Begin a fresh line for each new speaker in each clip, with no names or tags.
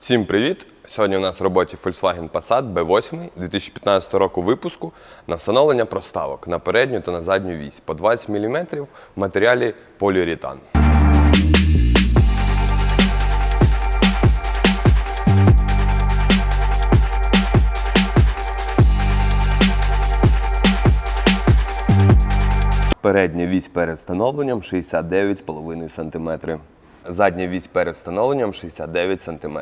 Всім привіт! Сьогодні у нас в роботі Volkswagen Passat B8 2015 року випуску на встановлення проставок на передню та на задню вісь по 20 мм в матеріалі поліуретан. Передня вісь перед встановленням 69,5 см. Задня вісь перед встановленням 69 см.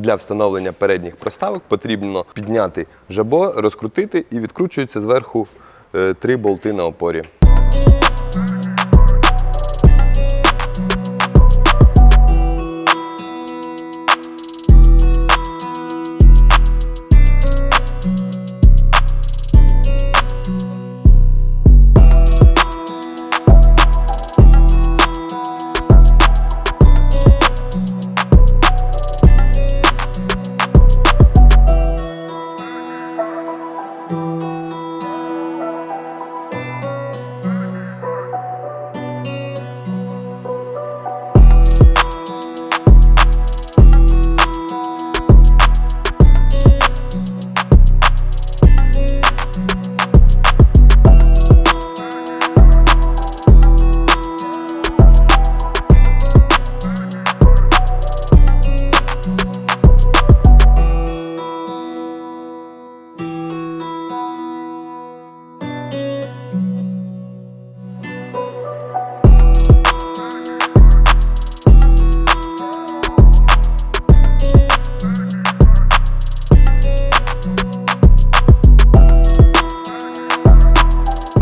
Для встановлення передніх проставок потрібно підняти жабо, розкрутити і відкручуються зверху е, три болти на опорі.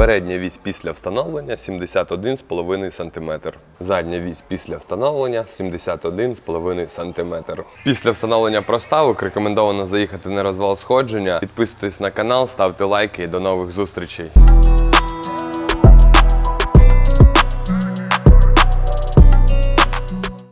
Передня вісь після встановлення 71,5 см. Задня вісь після встановлення 71,5 см. Після встановлення проставок рекомендовано заїхати на розвал сходження. Підписуйтесь на канал, ставте лайки і до нових зустрічей.